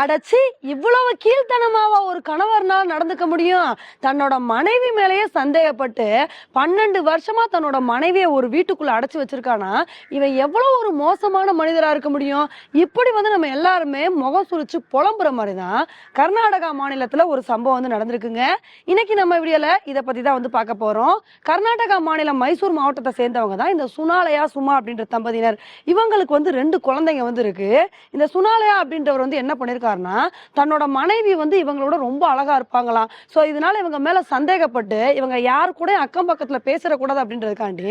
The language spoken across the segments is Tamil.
அடைச்சி இவ்வளவு கீழ்த்தனமாவா ஒரு கணவர்னால் நடந்துக்க முடியும்? தன்னோட மனைவி மேலேயே சந்தேகப்பட்டு பன்னெண்டு வருஷமா தன்னோட மனைவியை ஒரு வீட்டுக்குள்ள அடைச்சி வச்சிருக்கானா? இவன் எவ்வளவு ஒரு மோசமான மனிதரா இருக்க முடியும்? இப்படி வந்து நம்ம எல்லாருமே முகம் சுழிச்சு புலம்புற மாதிரி தான் கர்நாடகா மாநிலத்துல ஒரு சம்பவம் வந்து நடந்திருக்குங்க. இன்னைக்கு நம்ம வீடியோல இதை பத்தி தான் வந்து பார்க்க போறோம். கர்நாடகா மாநிலம் மைசூர் மாவட்டத்தை சேர்ந்தவங்க தான் இந்த சுனாலயா சுமா அப்படின்ற தம்பதியினர். இவங்களுக்கு வந்து ரெண்டு குழந்தைங்க வந்து இருக்கு. இந்த சுனாலயா அப்படின்றவர் வந்து என்ன பண்ணிருக்காருன்னா தன்னோட மனைவி வந்து இவங்களோட ரொம்ப அழகா இருப்பாங்களாம். ஸோ இதனால இவங்க மேல சந்தேகப்பட்டு இவங்க யாரு கூட அக்கம் பக்கத்துல பேசக்கூடாது அப்படின்றதுக்காண்டி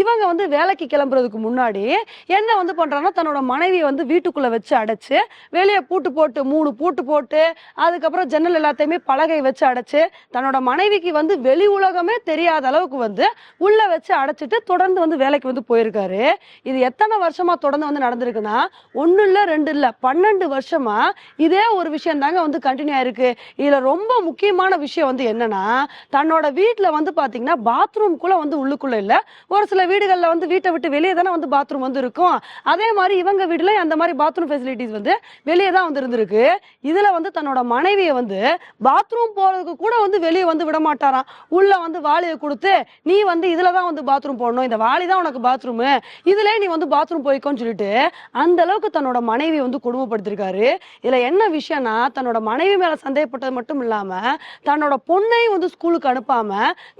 இவங்க வந்து வேலைக்கு கிளம்புறதுக்கு முன்னாடி என்ன வந்து பண்றாங்கன்னா தன்னோட மனைவியை வந்து வீட்டுக்குள்ள வச்சு அடைச்சு வெளியே பூட்டு போட்டு மூணு பூட்டு போட்டு அதுக்கப்புறம் ஜன்னல் எல்லாத்தையுமே பலகை வச்சு அடைச்சு தன்னோட மனைவிக்கு வந்து வெளி உலகமே தெரியாத அளவுக்கு வந்து உள்ள வச்சு அடைச்சிட்டு தொடர்ந்து வந்து வேலைக்கு வந்து போயிருக்காரு. இது எத்தனை வருஷமா தொடர்ந்து வந்து நடந்திருக்குன்னா ஒன்னு இல்ல ரெண்டு இல்ல பன்னெண்டு வருஷமா இதே ஒரு விஷயம் தாங்க வந்து கண்டினியூ ஆயிருக்கு. இதுல ரொம்ப முக்கியமான விஷயம் வந்து என்னன்னா தன்னோட வீட்டுல வந்து பாத்தீங்கன்னா பாத்ரூம்குள்ள வந்து உள்ளுக்குள்ள இல்ல. ஒரு சில வீடுகள்ல வந்து வீட்டை விட்டு வெளியே தானே வந்து பாத்ரூம் வந்து இருக்கும். அதே மாதிரி இவங்க வீட்டுல அந்த மாதிரி பாத்ரூம் ஃபெசிலிட்டிஸ் வந்து வெளியே தான் வந்து இருந்திருக்கு. இதுல வந்து தன்னோட மனைவியை வந்து பாத்ரூம் போறதுக்கு கூட வந்து வெளியே வந்து விட மாட்டாராம். உள்ள வந்து வாளியை கொடுத்து நீ வந்து இதுல தான் வந்து பாத்ரூம் போடணும். இந்த வாளி தான் உனக்கு பாத்ரூம் இதுல நீ வந்து பாத்ரூம் போய்க்கோன்னு சொல்லிட்டு அந்த அளவுக்கு தன்னோட மனைவி வந்து கொடுமைப்படுத்திருக்காரு. இதுல என்ன விஷயம்னா தன்னோட மனைவி மேல சந்தேகப்பட்டது மட்டும் இல்லாம தன்னோட பொண்ணையும் வந்து ஸ்கூலுக்கு அனுப்பாம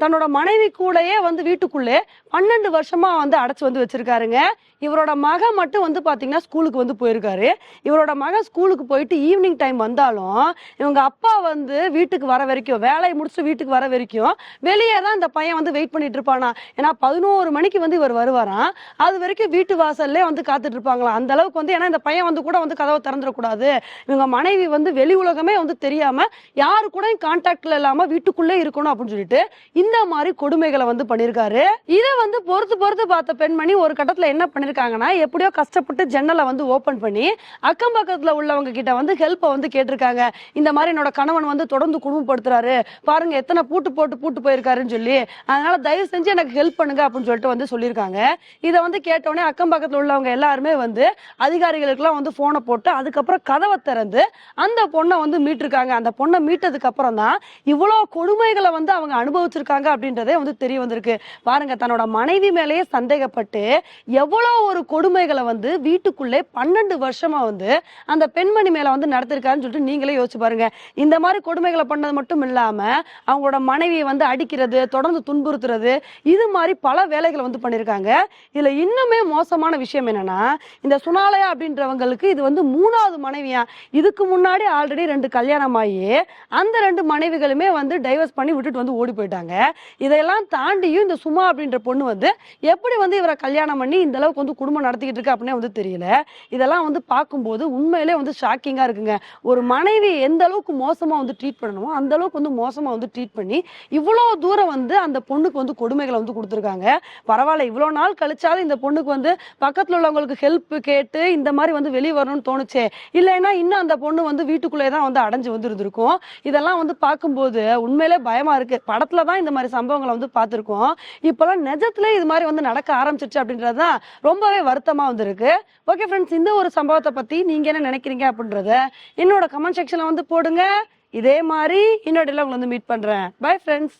தன்னோட மனைவி கூடயே வந்து வீட்டுக்குள்ளே பன்னெண்டு வருஷமா வந்து அடைச்சு வந்து வச்சிருக்காருங்க. இவரோட மகன் மட்டும் வந்து பாத்தீங்கன்னா ஸ்கூலுக்கு வந்து போயிருக்காரு. இவரோட மகன் ஸ்கூலுக்கு போயிட்டு ஈவினிங் டைம் வந்தாலும் இவங்க அப்பா வந்து வீட்டுக்கு வர வரைக்கும் வேலையை முடிச்சு வீட்டுக்கு வர வரைக்கும் வெளியே தான் இந்த பையன் வந்து வெயிட் பண்ணிட்டு இருப்பானா? ஏன்னா பதினோரு மணிக்கு வந்து இவர் வருவாராம். அது வரைக்கும் வீட்டு வாசல்லே வந்து காத்துட்டு இருப்பாங்களாம். அந்த அளவுக்கு வந்து ஏன்னா இந்த பையன் வந்து கூட வந்து கதவை திறந்துடக்கூடாது. இவங்க மனைவி வந்து வெளி உலகமே வந்து தெரியாம யாரு கூட கான்டாக்ட்ல இல்லாம வீட்டுக்குள்ளே இருக்கணும் அப்படின்னு சொல்லிட்டு இந்த மாதிரி கொடுமைகளை வந்து பண்ணிருக்காரு இதை வந்து பொறுத்து பொறுத்து பார்த்த பெண்மணி ஒரு கட்டத்துல என்ன பண்ணிருக்காங்கன்னா எப்படியோ கஷ்டப்பட்டு ஜன்னலை வந்து ஓபன் பண்ணி அக்கம் பக்கத்துல உள்ளவங்க கிட்ட வந்து ஹெல்ப்பை வந்து கேட்டிருக்காங்க. இந்த மாதிரி என்னோட கணவன் வந்து தொடர்ந்து குடும்பப்படுத்துறாரு. பாருங்க எத்தனை பூட்டு போட்டு பூட்டு போயிருக்காருன்னு சொல்லி. அதனால தயவு செஞ்சு எனக்கு ஹெல்ப் பண்ணுங்க அப்படின்னு சொல்லிட்டு வந்து சொல்லியிருக்காங்க. இதை வந்து கேட்டோடனே அக்கம் பக்கத்துல உள்ளவங்க எல்லாருமே வந்து அதிகாரிகளுக்குலாம் வந்து போனை போட்டு அதுக்கப்புறம் கதவை இருந்து அந்த பொண்ணை வந்து மீட்டிருக்காங்க. அந்த பொண்ணை மீட்டதுக்கு அப்புறம் தான் இவ்வளோ கொடுமைகளை வந்து அவங்க அனுபவிச்சிருக்காங்க அப்படின்றதே வந்து தெரிய வந்திருக்கு. பாருங்க தன்னோட மனைவி மேலேயே சந்தேகப்பட்டு எவ்வளோ ஒரு கொடுமைகளை வந்து வீட்டுக்குள்ளே பன்னெண்டு வருஷமா வந்து அந்த பெண்மணி மேல வந்து நடத்திருக்காருன்னு சொல்லிட்டு நீங்களே யோசிச்சு பாருங்க. இந்த மாதிரி கொடுமைகளை பண்ணது மட்டும் இல்லாம அவங்களோட மனைவியை வந்து அடிக்கிறது தொடர்ந்து துன்புறுத்துறது இது மாதிரி பல வேலைகளை வந்து பண்ணியிருக்காங்க இதுல இன்னுமே மோசமான விஷயம் என்னன்னா இந்த சுனாலயா அப்படின்றவங்களுக்கு இது வந்து மூணாவது மனைவியா இதுக்கு முன்னாடி ஆல்ரெடி ரெண்டு கல்யாணம் ஆகி அந்த ரெண்டு மனைவிகளுமே வந்து டைவர்ஸ் பண்ணி விட்டுட்டு வந்து ஓடி போயிட்டாங்க. இதையெல்லாம் தாண்டியும் இந்த சுமா அப்படின்ற பொண்ணு வந்து எப்படி வந்து இவரை கல்யாணம் பண்ணி இந்த அளவுக்கு வந்து குடும்பம் நடத்திக்கிட்டு இருக்கு அப்படின்னே வந்து தெரியல. இதெல்லாம் வந்து பார்க்கும்போது உண்மையிலே வந்து ஷாக்கிங்கா இருக்குங்க. ஒரு மனைவி எந்த அளவுக்கு மோசமா வந்து ட்ரீட் பண்ணணுமோ அந்த அளவுக்கு வந்து மோசமா வந்து ட்ரீட் பண்ணி இவ்வளோ தூரம் வந்து அந்த பொண்ணுக்கு வந்து கொடுமைகளை வந்து கொடுத்துருக்காங்க. பரவாயில்ல இவ்வளோ நாள் கழிச்சாலும் இந்த பொண்ணுக்கு வந்து பக்கத்தில் உள்ளவங்களுக்கு ஹெல்ப் கேட்டு இந்த மாதிரி வந்து வெளியே வரணும்னு தோணுச்சே. இல்லைன்னா இன்னும் அந்த பொண்ணு வந்து வீட்டுக்குள்ளே தான் வந்து அடைஞ்சு வந்துருந்துருக்கும். இதெல்லாம் வந்து பார்க்கும்போது உண்மையிலே பயமா இருக்கு. படத்துல தான் இந்த மாதிரி சம்பவங்களை வந்து பார்த்துருக்கோம். இப்போலாம் நிஜத்துல இது மாதிரி வந்து நடக்க ஆரம்பிச்சிருச்சு அப்படின்றது தான் ரொம்பவே வருத்தமா வந்திருக்கு. ஓகே ஃப்ரெண்ட்ஸ் இந்த ஒரு சம்பவத்தை பத்தி நீங்க என்ன நினைக்கிறீங்க அப்படின்றத என்னோட கமெண்ட் செக்ஷன்ல வந்து போடுங்க. இதே மாதிரி இன்னொரு உங்களை வந்து மீட் பண்றேன். Bye friends